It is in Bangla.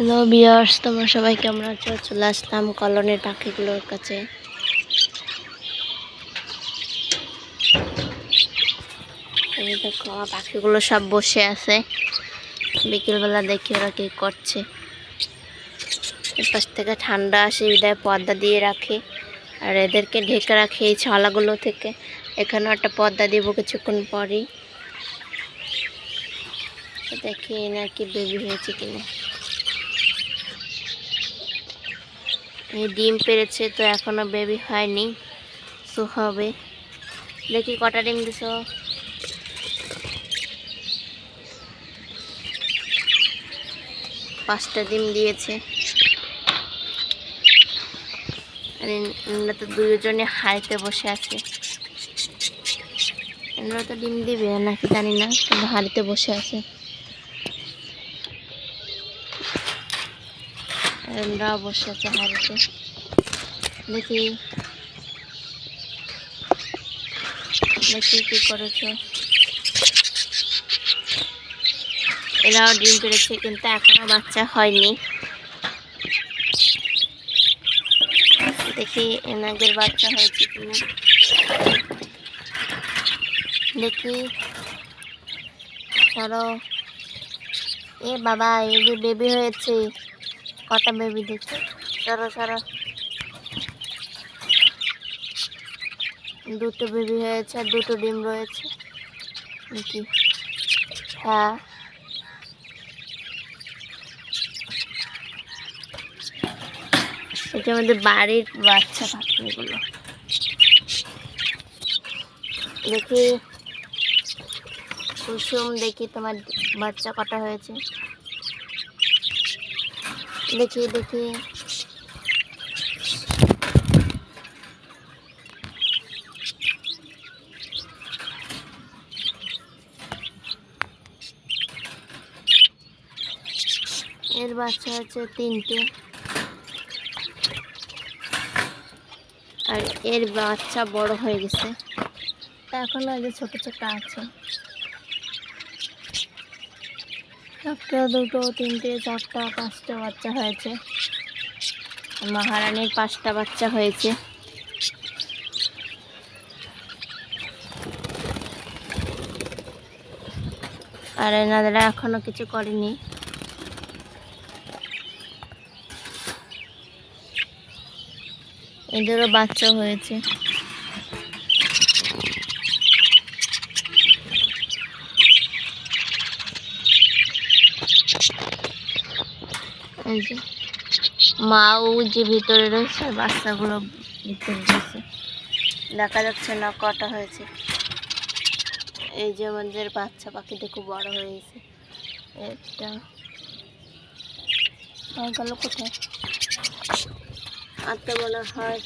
হ্যালো বিয়ার্স তোমরা সবাই কেমন আছো? চলে আসলাম কলোনির পাখিগুলোর কাছে। এই দেখো, পাখিগুলো সব বসে আছে। বিকেলবেলা দেখি ওরা কি করছে। পাশ থেকে ঠান্ডা আসে, বিদায় পর্দা দিয়ে রাখি। আর এদেরকে ঢেকে রাখি এই ছলাগুলো থেকে। এখানেও একটা পর্দা দিব কিছুক্ষণ পরেই। দেখি দেখি নাকি বেবি হয়েছে কিনা। ডিম পেরেছে, তো এখনও বেবি হয়নি। সো হবে। দেখি কটা ডিম দিছ। পাঁচটা ডিম দিয়েছে। তো দুজনে হাড়িতে বসে আছে। এনারা তো ডিম দিবে, নাকি জানি না, কিন্তু হাড়িতে বসে আছে। এনারা বসে আছে হাড়িতে দেখি। দেখি কি করেছ। এরাও ডিম পেরেছে, কিন্তু এখনও বাচ্চা হয়নি। দেখি এনাদের বাচ্চা হয়েছে কিনা। দেখি। সরো এ বাবা এই যে বেবি হয়েছে। কটা বেবি দেখি? সরো সরো দুটো বেবি হয়েছে, দুটো ডিম রয়েছে। নাকি হ্যাঁ। এটা আমাদের বাড়ির বাচ্চা পাখি এগুলো। দেখি। কুসুম দেখি তোমার বাচ্চা কটা হয়েছে। দেখি দেখি। এর বাচ্চা হচ্ছে তিনটে। আর এর বাচ্চা বড় হয়ে গেছে। তা এখনও এই যে ছোট ছোট আছে। একটা, দুটো, তিনটে, চারটা, পাঁচটা বাচ্চা হয়েছে। মহারানীর পাঁচটা বাচ্চা হয়েছে। আর এনারা এখনও কিছু করেনি। এদেরও বাচ্চা হয়েছে। এই যে মা ও যে ভিতরে রয়েছে, বাচ্চাগুলো ভিতরে রয়েছে। দেখা যাচ্ছে না কটা হয়েছে। এই যে আমাদের বাচ্চা পাখিটা খুব বড় হয়ে গেছে এটা গেল কোথায়? তো মনে হয়